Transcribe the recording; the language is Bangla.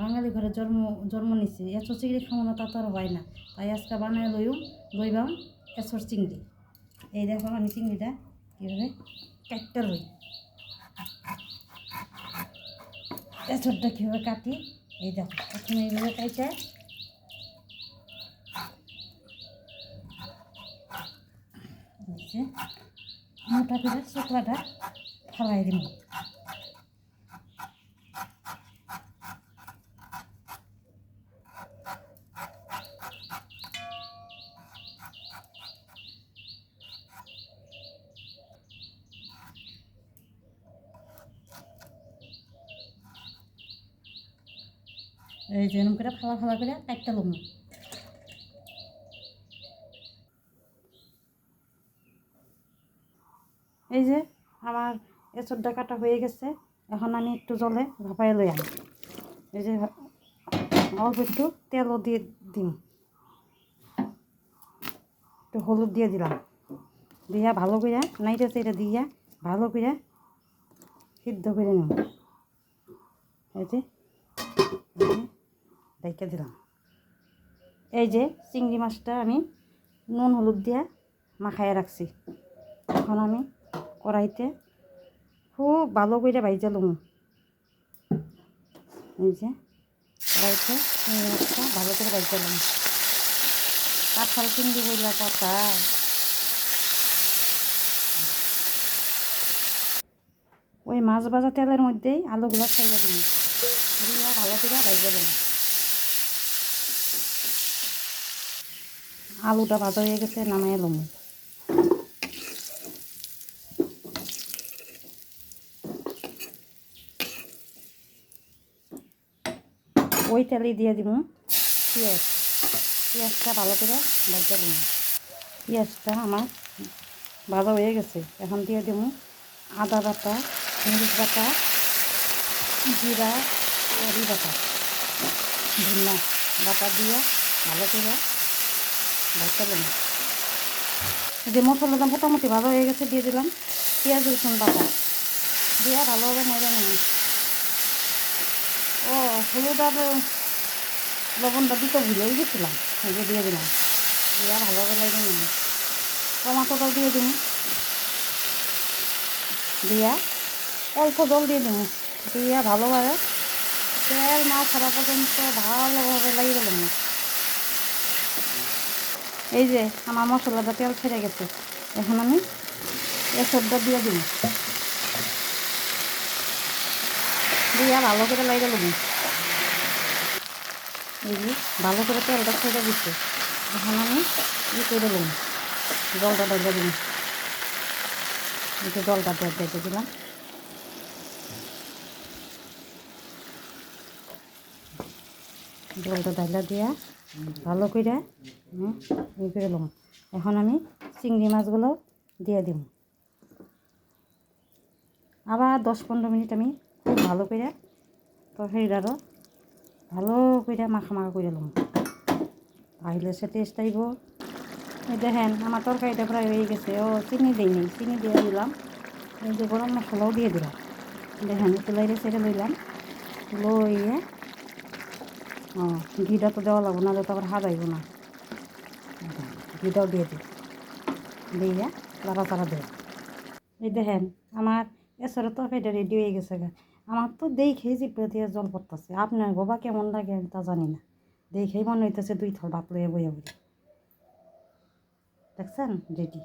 বাঙালি ঘরে জন্ম জন্ম নিচ্ছে এসর চিংড়ি খাওয়ানো তা তো আর হয় না। তাই আজকে বানায় লইও, লইবাম এসর চিংড়ি। এই দেখো আমি চিংড়িটা কীভাবে কাটতে লই। এসরটা কীভাবে কাটি, এই দেখো, প্রথমে এইভাবে কাইটা মোটা করে শুকলাটা ফেলাই দিব। এই যে করে ফালা ফালা করে লম। এই যে আমার এসবটা কাটা হয়ে গেছে, এখন আমি একটু জলে ভাপাই লই আনি। এই যে অল্প একটু তেলও দিয়ে দিম। একটু হলুদ দিয়ে দিলাম। দিয়া ভালো করে নাইটা এটা দিয়া ভালো করে সিদ্ধ করে নিব এই যে। দেখে দিলাম। এই যে চিংড়ি মাছটা আমি নুন, হলুদ দিয়ে মাখায় রাখছি। এখন আমি কড়াইতে খুব ভালো করে ভাইজা লুম এই যে কড়াইতে চিংড়ি মাছটা ভালো করে ভাইজা লুম কাঁঠাল চিংড়ি বইলা কথা ওই মাছ ভাজা তেলের মধ্যেই আলুগুলো খাইয়া দিন ভালো করে ভাইজা দিন আলুটা ভাজা হয়ে গেছে নামাই এলাম ওই তেলে দিয়ে দিব। পেঁয়াজ, পেঁয়াজটা ভালো করে ভাজা দিব পেঁয়াজটা আমার ভাজা হয়ে গেছে, এখন দিয়ে দিব আদা বাটা, মরিচ বাটা, জিরা, কারি বাটা। ধনিয়া বাটা দিয়ে ভালো করে ভাজতে দিলাম যে মশলাটা মোটামুটি ভালো হয়ে গেছে, দিয়ে দিলাম। পেঁয়াজ, রসুন বাটা। দিয়ে ভালোভাবে নেড়ে নিই ও, হলুদ আর লবণটা দিতে ভুলেই গেছিলাম, এই যে দিয়ে দিলাম। দিয়ে ভালোভাবে লাগে নিই টমাটোটাও দিয়ে দিন দিয়া অল্প জল দিয়ে দিন দিয়া ভালোভাবে তেল না ছাড়া পর্যন্ত ভালোভাবে লাগিয়ে দিলাম। এই যে আমার মশলাটা তেল ছেড়ে গেছে। এখন আমি এসবটা দিয়ে দিন দিয়া ভালো করে লাগিয়ে দিলাম এই যে ভালো করে তেলটা ছেড়ে দিচ্ছে। এখন আমি ই করে দিলাম জলটা ঢেলে দিন একটু জলটা ঢেলে দিলাম। জলটা ঢাইলা দিয়া ভালো করে আমি ই এখন আমি চিংড়ি মাছগুলো দিয়ে দিব আবার দশ পনেরো মিনিট আমি খুব ভালো করে তরকারিটারও ভালো করে মাখা মাখা করে লম। তাহলে সে টেস্ট আইব। দেখেন, আমার তরকারিটা প্রায় হয়ে গেছে। ও, চিনি দিইনি চিনি দিয়ে দিলাম। এই যে গরম মশলাও দিয়ে দিলাম। দেখেন, একটু লাইরে সেরে লইলাম। লইয়ে, ও, ঘিটা তো দেওয়া লাগবো না তো আবার হারাইব না। ঘিটাও দিয়ে দিই। দিয়ে লাড়া চাড়া দেয়। এই দেখেন, আমার এসরে তো ফেটে রেডি হয়ে গেছে গা। আমার তো দেখেই জিপে দিয়ে জল পড়তেছে আপনার গোবা কেমন লাগে আমি তা জানি না। দেখেই মনে হইতেছে দুই থল ভাত লয়ে বইয়া বলি দেখছেন? রেডি